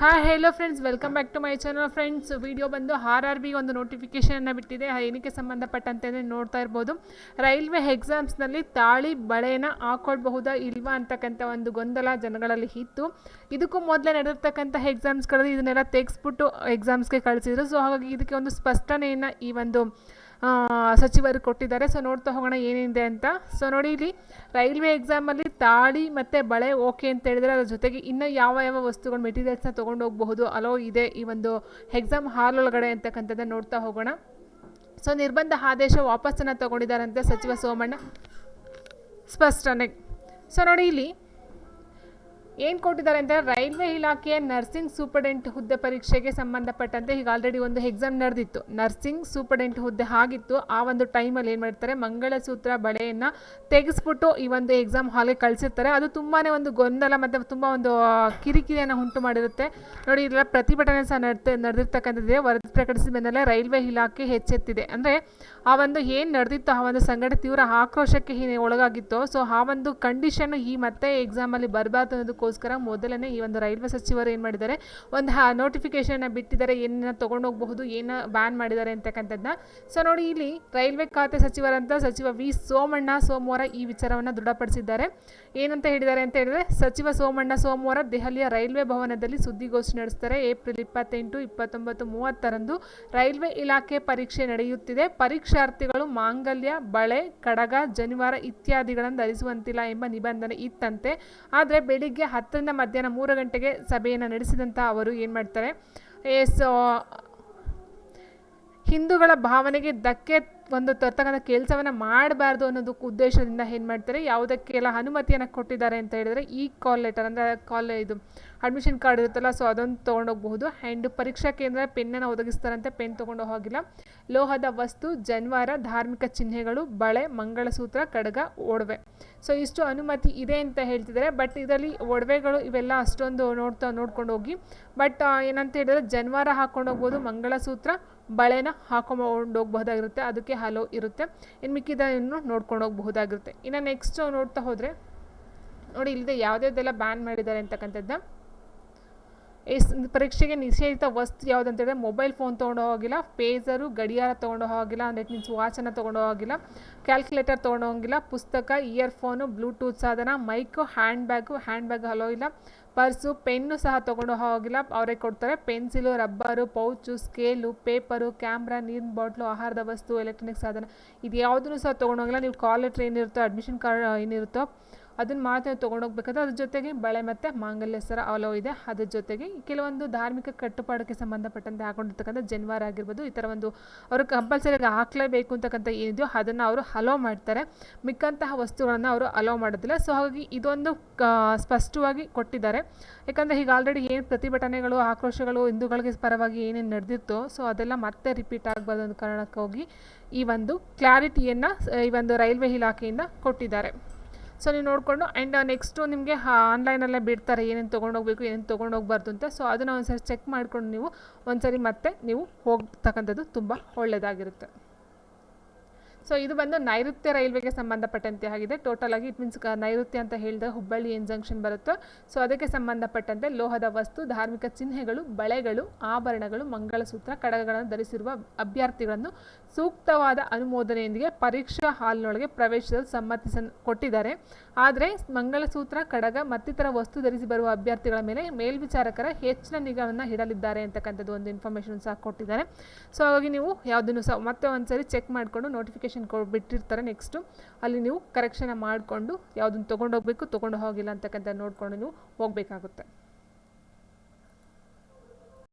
Hi hello friends welcome back to my channel friends video ಬಂದು R R B ಒಂದು ನೋಟಿಫಿಕೇಷನ್ನ ಬಿಟ್ಟಿದೆ. ಏನಕ್ಕೆ ಸಂಬಂಧಪಟ್ಟಂತೆ ನೋಡ್ತಾ ಇರ್ಬೋದು. ರೈಲ್ವೆ ಎಕ್ಸಾಮ್ಸ್ನಲ್ಲಿ ತಾಳಿ ಬಳೆನ ಹಾಕೊಳ್ಬಹುದಾ ಇಲ್ವಾ ಅಂತಕ್ಕಂಥ ಒಂದು ಗೊಂದಲ ಜನಗಳಲ್ಲಿ ಇತ್ತು. ಇದಕ್ಕೂ ಮೊದಲೇ ನಡೆದಿರ್ತಕ್ಕಂಥ ಎಕ್ಸಾಮ್ಸ್ಗಳಲ್ಲಿ ಇದನ್ನೆಲ್ಲ ತೆಗೆಸ್ಬಿಟ್ಟು ಎಕ್ಸಾಮ್ಸ್ಗೆ ಕಳಿಸಿದ್ರು. ಸೊ ಹಾಗಾಗಿ ಇದಕ್ಕೆ ಒಂದು ಸ್ಪಷ್ಟನೆಯನ್ನು ಈ ಒಂದು ಸಚಿವರು ಕೊಟ್ಟಿದ್ದಾರೆ. ಸೊ ನೋಡ್ತಾ ಹೋಗೋಣ ಏನಿದೆ ಅಂತ. ಸೊ ನೋಡಿ ಇಲ್ಲಿ ರೈಲ್ವೆ ಎಕ್ಸಾಮಲ್ಲಿ ತಾಳಿ ಮತ್ತು ಬಳೆ ಓಕೆ ಅಂತ ಹೇಳಿದರೆ ಅದರ ಜೊತೆಗೆ ಇನ್ನೂ ಯಾವ ಯಾವ ವಸ್ತುಗಳು ಮೆಟೀರಿಯಲ್ಸ್ನ ತೊಗೊಂಡು ಹೋಗಬಹುದು? ಅಲೋ ಇದೆ ಈ ಒಂದು ಎಕ್ಸಾಮ್ ಹಾಲ್ ಒಳಗಡೆ ಅಂತಕ್ಕಂಥದ್ದನ್ನು ನೋಡ್ತಾ ಹೋಗೋಣ. ಸೊ ನಿರ್ಬಂಧ ಆದೇಶ ವಾಪಸ್ಸನ್ನು ತಗೊಂಡಿದ್ದಾರಂತೆ ಸಚಿವ ಸೋಮಣ್ಣ. ಸ್ಪಷ್ಟನೆ. ಸೊ ನೋಡಿ ಇಲ್ಲಿ ಏನು ಕೊಟ್ಟಿದ್ದಾರೆ ಅಂದರೆ ರೈಲ್ವೆ ಇಲಾಖೆಯ ನರ್ಸಿಂಗ್ ಸೂಪರ್ಡೆಂಟ್ ಹುದ್ದೆ ಪರೀಕ್ಷೆಗೆ ಸಂಬಂಧಪಟ್ಟಂತೆ ಈಗ ಆಲ್ರೆಡಿ ಒಂದು ಎಕ್ಸಾಮ್ ನಡೆದಿತ್ತು. ನರ್ಸಿಂಗ್ ಸೂಪರ್ಡೆಂಟ್ ಹುದ್ದೆ ಆಗಿತ್ತು. ಆ ಒಂದು ಟೈಮಲ್ಲಿ ಏನು ಮಾಡ್ತಾರೆ, ಮಂಗಳಸೂತ್ರ ಬಳೆಯನ್ನು ತೆಗೆಸ್ಬಿಟ್ಟು ಈ ಒಂದು ಎಕ್ಸಾಮ್ ಹಾಲ್ಗೆ ಕಳಿಸಿರ್ತಾರೆ. ಅದು ತುಂಬಾ ಒಂದು ಗೊಂದಲ ಮತ್ತು ತುಂಬ ಒಂದು ಕಿರಿಕಿರಿಯನ್ನು ಉಂಟು ಮಾಡಿರುತ್ತೆ. ನೋಡಿ ಇದೆಲ್ಲ ಪ್ರತಿಭಟನೆ ಸಹ ನಡೆದಿರ್ತಕ್ಕಂಥದ್ದಿದೆ. ವರದಿ ಪ್ರಕಟಿಸಿದ ಮೇಲೆ ರೈಲ್ವೆ ಇಲಾಖೆ ಹೆಚ್ಚೆತ್ತಿದೆ ಅಂದರೆ ಆ ಒಂದು ಏನು ನಡೆದಿತ್ತು ಆ ಒಂದು ಸಂಘಟನೆ ತೀವ್ರ ಆಕ್ರೋಶಕ್ಕೆ ಒಳಗಾಗಿತ್ತು ಸೊ ಆ ಒಂದು ಕಂಡೀಷನ್ ಈ ಮತ್ತೆ ಎಕ್ಸಾಮಲ್ಲಿ ಬರಬಾರ್ದು ಅನ್ನೋದಕ್ಕೋಸ್ಕರ ಮೊದಲನೇ ಈ ಒಂದು ರೈಲ್ವೆ ಸಚಿವರು ಏನು ಮಾಡಿದ್ದಾರೆ, ಒಂದು ನೋಟಿಫಿಕೇಶನ್ನ ಬಿಟ್ಟಿದ್ದಾರೆ ಏನನ್ನ ತೊಗೊಂಡೋಗಬಹುದು, ಏನ ಬ್ಯಾನ್ ಮಾಡಿದ್ದಾರೆ ಅಂತಕ್ಕಂಥದ್ದನ್ನ ಸೊ ನೋಡಿ ಇಲ್ಲಿ ರೈಲ್ವೆ ಖಾತೆ ಸಚಿವರಂತ ಸಚಿವ ವಿ ಸೋಮಣ್ಣ ಸೋಮವಾರ ಈ ವಿಚಾರವನ್ನು ದೃಢಪಡಿಸಿದ್ದಾರೆ. ಏನಂತ ಹೇಳಿದ್ದಾರೆ ಅಂತ ಹೇಳಿದ್ರೆ, ಸಚಿವ ಸೋಮಣ್ಣ ಸೋಮವಾರ ದೆಹಲಿಯ ರೈಲ್ವೆ ಭವನದಲ್ಲಿ ಸುದ್ದಿಗೋಷ್ಠಿ ನಡೆಸ್ತಾರೆ. ಏಪ್ರಿಲ್ ಇಪ್ಪತ್ತೆಂಟು, ಇಪ್ಪತ್ತೊಂಬತ್ತು, ಮೂವತ್ತರಂದು ರೈಲ್ವೆ ಇಲಾಖೆ ಪರೀಕ್ಷೆ ನಡೆಯುತ್ತಿದೆ. ಪರೀಕ್ಷಾರ್ಥಿಗಳು ಮಾಂಗಲ್ಯ, ಬಳೆ, ಕಡಗ, ಜನಿವಾರ ಇತ್ಯಾದಿಗಳನ್ನು ಧರಿಸುವಂತಿಲ್ಲ ಎಂಬ ನಿಬಂಧನೆ ಇತ್ತಂತೆ. ಆದರೆ ಬೆಳಿಗ್ಗೆ ಹತ್ತರಿಂದ ಮಧ್ಯಾಹ್ನ ಮೂರು ಗಂಟೆಗೆ ಸಭೆಯನ್ನು ನಡೆಸಿದಂಥ ಅವರು ಏನು ಮಾಡ್ತಾರೆ? ಎಸ್ ಹಿಂದೂಗಳ ಭಾವನೆಗೆ ಧಕ್ಕೆ ಒಂದು ತರ್ತಕ್ಕಂಥ ಕೆಲಸವನ್ನು ಮಾಡಬಾರ್ದು ಅನ್ನೋದಕ್ಕೆ ಉದ್ದೇಶದಿಂದ ಏನು ಮಾಡ್ತಾರೆ? ಯಾವುದಕ್ಕೆಲ್ಲ ಅನುಮತಿಯನ್ನು ಕೊಟ್ಟಿದ್ದಾರೆ ಅಂತ ಹೇಳಿದರೆ ಈ ಕಾಲ್ ಲೆಟರ್ ಅಂದರೆ ಕಾಲ್ ಇದು ಅಡ್ಮಿಷನ್ ಕಾರ್ಡ್ ಇರುತ್ತಲ್ಲ ಸೊ ಅದನ್ನು ತೊಗೊಂಡೋಗ್ಬಹುದು. ಆ್ಯಂಡ್ ಪರೀಕ್ಷಾ ಕೇಂದ್ರ ಪೆನ್ನನ್ನು ಒದಗಿಸ್ತಾರಂತೆ, ಪೆನ್ ತೊಗೊಂಡು ಹೋಗಿಲ್ಲ. ಲೋಹದ ವಸ್ತು, ಜನ್ವಾರ, ಧಾರ್ಮಿಕ ಚಿಹ್ನೆಗಳು, ಬಳೆ, ಮಂಗಳಸೂತ್ರ, ಕಡಗ, ಒಡವೆ. ಸೊ ಇಷ್ಟು ಅನುಮತಿ ಇದೆ ಅಂತ ಹೇಳ್ತಿದ್ದಾರೆ. ಬಟ್ ಇದರಲ್ಲಿ ಒಡವೆಗಳು ಇವೆಲ್ಲ ಅಷ್ಟೊಂದು ನೋಡ್ತಾ, ನೋಡ್ಕೊಂಡು ಹೋಗಿ. ಬಟ್ ಏನಂತ ಹೇಳಿದ್ರೆ, ಜನ್ವಾರ ಹಾಕೊಂಡು ಹೋಗ್ಬೋದು, ಮಂಗಳಸೂತ್ರ, ಬಳೆನ ಹಾಕೊಂಡು ಹೋಗ್ಬಹುದಾಗಿರುತ್ತೆ. ಅದಕ್ಕೆ ಹಲೋ ಇರುತ್ತೆ. ಇನ್ನು ಮಿಕ್ಕಿದನ್ನು ನೋಡ್ಕೊಂಡು ಹೋಗಬಹುದಾಗಿರುತ್ತೆ. ಇನ್ನು ನೆಕ್ಸ್ಟ್ ನೋಡ್ತಾ ಹೋದರೆ, ನೋಡಿ ಇಲ್ಲದೆ ಯಾವುದ್ಯಾವುದೆಲ್ಲ ಬ್ಯಾನ್ ಮಾಡಿದ್ದಾರೆ ಅಂತಕ್ಕಂಥದ್ದು ಎಸ್, ಪರೀಕ್ಷೆಗೆ ನಿಷೇಧಿತ ವಸ್ತು ಯಾವುದು ಅಂತ ಹೇಳಿದ್ರೆ ಮೊಬೈಲ್ ಫೋನ್ ತೊಗೊಂಡು ಹೋಗಿಲ್ಲ ಪೇಜರು ಗಡಿಯಾರ ತೊಗೊಂಡು ಹೋಗಿಲ್ಲ ದಟ್ ಮೀನ್ಸ್ ವಾಚನ್ನು ತೊಗೊಂಡು ಹೋಗಿಲ್ಲ ಕ್ಯಾಲ್ಕುಲೇಟರ್ ತೊಗೊಂಡು ಹೋಗಿಲ್ಲ, ಪುಸ್ತಕ ಇಯರ್ಫೋನು ಬ್ಲೂಟೂತ್ ಸಾಧನ mic hand bag hand bag hello ಇಲ್ಲ ಪರ್ಸು ಪೆನ್ನು ಸಹ ತೊಗೊಂಡು ಹೋಗಿಲ್ಲ, ಅವರೇ ಕೊಡ್ತಾರೆ. Pencil rubber pouch scale paper camera ನೀರಿನ ಬಾಟ್ಲು ಆಹಾರದ ವಸ್ತು ಎಲೆಕ್ಟ್ರಾನಿಕ್ ಸಾಧನ ಇದು ಯಾವುದನ್ನು ಸಹ ತೊಗೊಂಡು ಹೋಗಿಲ್ಲ. ನೀವು ಕಾಲ್ ಲೆಟ್ರ್ ಏನಿರುತ್ತೋ ಅಡ್ಮಿಷನ್ ಕಾರ್ಡ್ ಏನಿರುತ್ತೋ ಅದನ್ನು ಮಾತ್ರ ತೊಗೊಂಡೋಗ್ಬೇಕಾದ್ರೆ ಅದ್ರ ಜೊತೆಗೆ ಬಳೆ ಮತ್ತು ಮಾಂಗಲ್ಯ ಸರ ಅಲೋ ಇದೆ. ಅದ್ರ ಜೊತೆಗೆ ಕೆಲವೊಂದು ಧಾರ್ಮಿಕ ಕಟ್ಟುಪಾಡಕ್ಕೆ ಸಂಬಂಧಪಟ್ಟಂತೆ ಹಾಕೊಂಡಿರ್ತಕ್ಕಂಥ ಜನ್ವಾರ ಆಗಿರ್ಬೋದು, ಈ ಥರ ಒಂದು ಅವರು ಕಂಪಲ್ಸರಿಯಾಗಿ ಹಾಕಲೇಬೇಕು ಅಂತಕ್ಕಂಥ ಏನಿದೆಯೋ ಅದನ್ನು ಅವರು ಅಲೋ ಮಾಡ್ತಾರೆ. ಮಿಕ್ಕಂತಹ ವಸ್ತುಗಳನ್ನು ಅವರು ಅಲೋ ಮಾಡೋದಿಲ್ಲ. ಸೊ ಹಾಗಾಗಿ ಇದೊಂದು ಸ್ಪಷ್ಟವಾಗಿ ಕೊಟ್ಟಿದ್ದಾರೆ. ಯಾಕಂದರೆ ಈಗ ಆಲ್ರೆಡಿ ಏನು ಪ್ರತಿಭಟನೆಗಳು, ಆಕ್ರೋಶಗಳು, ಹಿಂದೂಗಳಿಗೆ ಪರವಾಗಿ ಏನೇನು ನಡೆದಿತ್ತೋ ಸೊ ಅದೆಲ್ಲ ಮತ್ತೆ ರಿಪೀಟ್ ಆಗಬಾರ್ದು ಅನ್ನೋ ಕಾರಣಕ್ಕೆ ಹೋಗಿ ಈ ಒಂದು ಕ್ಲಾರಿಟಿಯನ್ನು ಈ ಒಂದು ರೈಲ್ವೆ ಇಲಾಖೆಯಿಂದ ಕೊಟ್ಟಿದ್ದಾರೆ. ಸೊ ನೀವು ನೋಡಿಕೊಂಡು ಆ್ಯಂಡ್ ನೆಕ್ಸ್ಟು ನಿಮಗೆ ಆನ್ಲೈನಲ್ಲೇ ಬಿಡ್ತಾರೆ, ಏನೇನು ತೊಗೊಂಡೋಗ್ಬೇಕು, ಏನೇನು ತೊಗೊಂಡೋಗ್ಬಾರ್ದು ಅಂತ. ಸೊ ಅದನ್ನು ಒಂದು ಸರಿ ಚೆಕ್ ಮಾಡಿಕೊಂಡು ನೀವು ಒಂದ್ಸರಿ ಮತ್ತೆ ನೀವು ಹೋಗ್ತಕ್ಕಂಥದ್ದು ತುಂಬ ಒಳ್ಳೆಯದಾಗಿರುತ್ತೆ ಸೊ ಇದು ಬಂದು ನೈಋತ್ಯ ರೈಲ್ವೆಗೆ ಸಂಬಂಧಪಟ್ಟಂತೆ ಆಗಿದೆ. ಟೋಟಲ್ ಆಗಿ ಇಟ್ ಮೀನ್ಸ್ ನೈಋತ್ಯ ಅಂತ ಹೇಳಿದ ಹುಬ್ಬಳ್ಳಿ ಏನು ಜಂಕ್ಷನ್ ಬರುತ್ತೋ ಸೊ ಅದಕ್ಕೆ ಸಂಬಂಧಪಟ್ಟಂತೆ ಲೋಹದ ವಸ್ತು, ಧಾರ್ಮಿಕ ಚಿಹ್ನೆಗಳು, ಬಳೆಗಳು, ಆಭರಣಗಳು, ಮಂಗಳಸೂತ್ರ, ಕಡಗಗಳನ್ನು ಧರಿಸಿರುವ ಅಭ್ಯರ್ಥಿಗಳನ್ನು ಸೂಕ್ತವಾದ ಅನುಮೋದನೆಯೊಂದಿಗೆ ಪರೀಕ್ಷಾ ಹಾಲ್ನೊಳಗೆ ಪ್ರವೇಶಿಸಲು ಸಮ್ಮತಿಸ ಕೊಟ್ಟಿದ್ದಾರೆ. ಆದರೆ ಮಂಗಳಸೂತ್ರ, ಕಡಗ ಮತ್ತಿತರ ವಸ್ತು ಧರಿಸಿ ಬರುವ ಅಭ್ಯರ್ಥಿಗಳ ಮೇಲೆ ಮೇಲ್ವಿಚಾರಕರ ಹೆಚ್ಚಿನ ನಿಗಾವನ್ನು ಇಡಲಿದ್ದಾರೆ ಅಂತಕ್ಕಂಥದ್ದು ಒಂದು ಇನ್ಫಾರ್ಮೇಷನ್ ಸಹ ಕೊಟ್ಟಿದ್ದಾರೆ. ಸೊ ಹಾಗಾಗಿ ನೀವು ಯಾವುದನ್ನು ಸಹ ಮತ್ತೆ ಒಂದ್ಸರಿ ಚೆಕ್ ಮಾಡಿಕೊಂಡು ನೋಟಿಫಿಕೇಶನ್ ಕೊ ಬಿಟ್ಟಿರ್ತಾರೆ ನೆಕ್ಸ್ಟು ಅಲ್ಲಿ ನೀವು ಕರೆಕ್ಷನ್ ಮಾಡಿಕೊಂಡು ಯಾವುದನ್ನು ತೊಗೊಂಡೋಗ್ಬೇಕು, ತೊಗೊಂಡು ಹೋಗಿಲ್ಲ ಅಂತಕ್ಕಂಥ ನೋಡಿಕೊಂಡು ನೀವು ಹೋಗಬೇಕಾಗುತ್ತೆ.